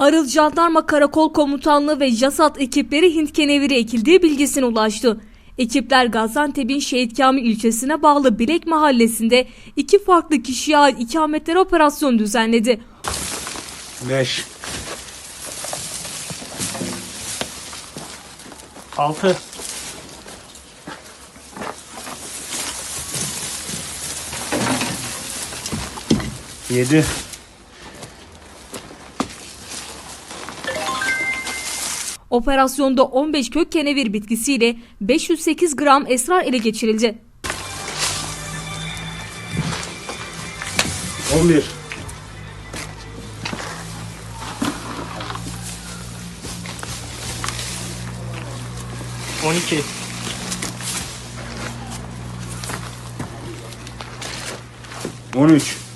Arıl Jandarma Karakol Komutanlığı ve JASAT ekipleri Hint keneviri ekildiği bilgisine ulaştı. Ekipler Gaziantep'in Şehit Kamil ilçesine bağlı Bilek mahallesinde iki farklı kişiye ait ikametleri operasyon düzenledi. 5 6 7 Operasyonda 15 kök kenevir bitkisiyle 508 gram esrar ele geçirildi. 11 12 13